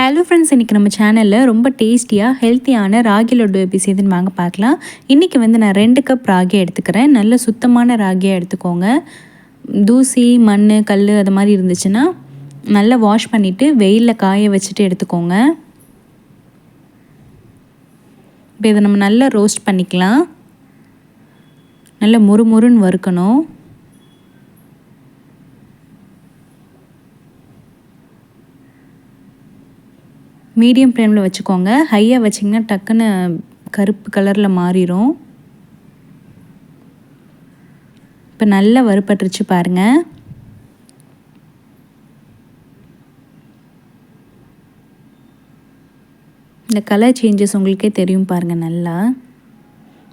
Hello friends இன்றைக்கி நம்ம சேனலில் ரொம்ப டேஸ்டியாக ஹெல்த்தியான ராகி லட்டு எப்படி செய்துன்னு வாங்க பார்க்கலாம். இன்றைக்கி வந்து நான் ரெண்டு கப் ராகி எடுத்துக்கிறேன். நல்ல சுத்தமான ராகியாக எடுத்துக்கோங்க. தூசி மண் கல் அது மாதிரி இருந்துச்சுன்னா நல்லா வாஷ் பண்ணிவிட்டு வெயிலில் காய வச்சுட்டு எடுத்துக்கோங்க. இப்போ இதை நம்ம நல்லா ரோஸ்ட் பண்ணிக்கலாம். நல்லா முறுமுறுன்னு வறுக்கணும். மீடியம் ஃப்ளேமில் வச்சுக்கோங்க. ஹையாக வச்சிங்கன்னா டக்குன்னு கருப்பு கலரில் மாறிடும் இப்போ நல்லா வறுப்பட்டுருச்சு பாருங்கள் இந்த கலர் சேஞ்சஸ் உங்களுக்கே தெரியும் பாருங்கள் நல்லா.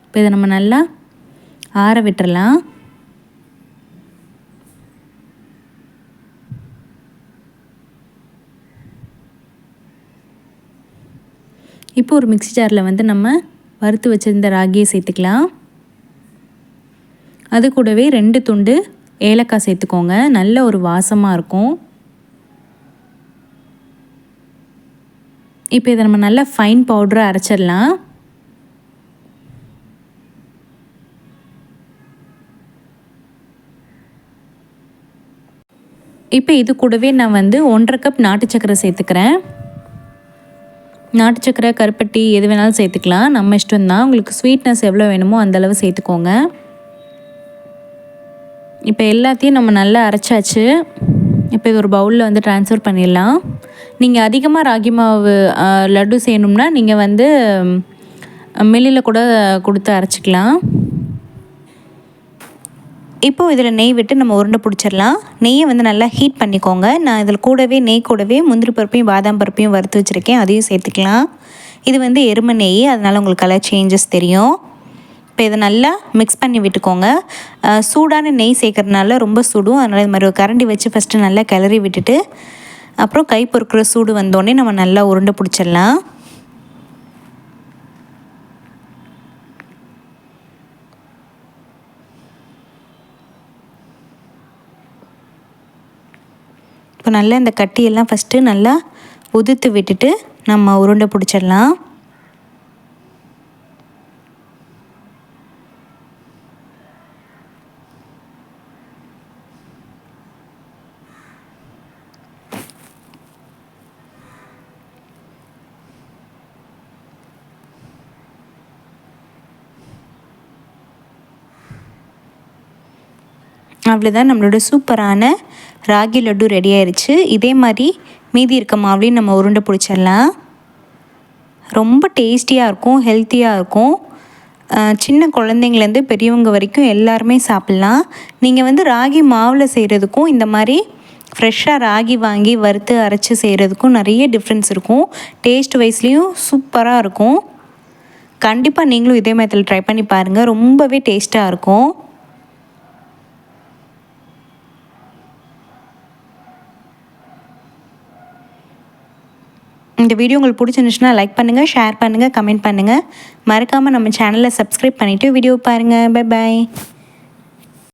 இப்போ இதை நம்ம நல்லா ஆற விட்டுறலாம். இப்போ ஒரு மிக்சி ஜாரில் வந்து நம்ம வறுத்து வச்சுருந்த ராகியை சேர்த்துக்கலாம். அது கூடவே ரெண்டு துண்டு ஏலக்காய் சேர்த்துக்கோங்க. நல்ல ஒரு வாசமாக இருக்கும். இப்போ இதை நம்ம நல்லா ஃபைன் பவுடரை அரைச்சிடலாம். இப்போ இது கூடவே நான் வந்து ஒன்றரை கப் நாட்டு சக்கரை சேர்த்துக்கிறேன். நாட்டு சக்கரை கருப்பட்டி எது வேணாலும் சேர்த்துக்கலாம். நம்ம இஷ்டம் தான் உங்களுக்கு ஸ்வீட்னஸ் எவ்வளோ வேணுமோ அந்தளவு சேர்த்துக்கோங்க. இப்போ எல்லாத்தையும் நம்ம நல்லா அரைச்சாச்சு. இப்போ இது ஒரு பவுலில் வந்து ட்ரான்ஸ்ஃபர் பண்ணிடலாம். நீங்கள் அதிகமாக ராகி மாவு லட்டு செய்யணும்னா நீங்கள் வந்து மில்லில் கூட கொடுத்து அரைச்சிக்கலாம். இப்போது இதில் நெய் விட்டு நம்ம உருண்டை பிடிச்சிடலாம். நெய்யை வந்து நல்லா ஹீட் பண்ணிக்கோங்க. நான் இதில் கூடவே நெய் கூடவே முந்திரி பருப்பையும் பாதாம் பருப்பையும் வறுத்து வச்சுருக்கேன். அதையும் சேர்த்துக்கலாம். இது வந்து எருமை நெய். அதனால் உங்களுக்கு கலர் சேஞ்சஸ் தெரியும். இப்போ இதை நல்லா மிக்ஸ் பண்ணி விட்டுக்கோங்க. சூடான நெய் சேர்க்கறதுனால ரொம்ப சுடும். அதனால் இது மாதிரி ஒரு கரண்டி வச்சு ஃபஸ்ட்டு நல்லா கிளறி விட்டுட்டு அப்புறம் கை பொறுக்கிற சூடு வந்தோடனே நம்ம நல்லா உருண்டை பிடிச்சிடலாம். இப்போ நல்லா இந்த கட்டியெல்லாம் ஃபஸ்ட்டு நல்லா உதிர்த்து விட்டுட்டு நம்ம உருண்டை பிடிச்சிடலாம். அவ்வளோதான் நம்மளோட சூப்பரான ராகி லட்டு ரெடி ஆயிடுச்சு இதே மாதிரி மீதி இருக்க மாவுலையும் நம்ம உருண்டை பிடிச்சிடலாம். ரொம்ப டேஸ்டியாக இருக்கும் ஹெல்த்தியாக இருக்கும். சின்ன குழந்தைங்கலேருந்து பெரியவங்க வரைக்கும் எல்லாருமே சாப்பிட்லாம். நீங்கள் வந்து ராகி மாவில் செய்கிறதுக்கும் இந்த மாதிரி ஃப்ரெஷ்ஷாக ராகி வாங்கி வறுத்து அரைச்சி செய்கிறதுக்கும் நிறைய டிஃப்ரென்ஸ் இருக்கும். டேஸ்ட் வைஸ்லேயும் சூப்பராக இருக்கும். கண்டிப்பாக நீங்களும் இதே மாதிரி ட்ரை பண்ணி பாருங்கள் ரொம்பவே டேஸ்ட்டாக இருக்கும். இந்த வீடியோ உங்களுக்கு பிடிச்சிருந்துச்சுன்னா லைக் பண்ணுங்கள் ஷேர் பண்ணுங்கள் கமெண்ட் பண்ணுங்கள் மறக்காமல் நம்ம சேனலை சப்ஸ்கிரைப் பண்ணிவிட்டு வீடியோ பாருங்கள் பை பாய்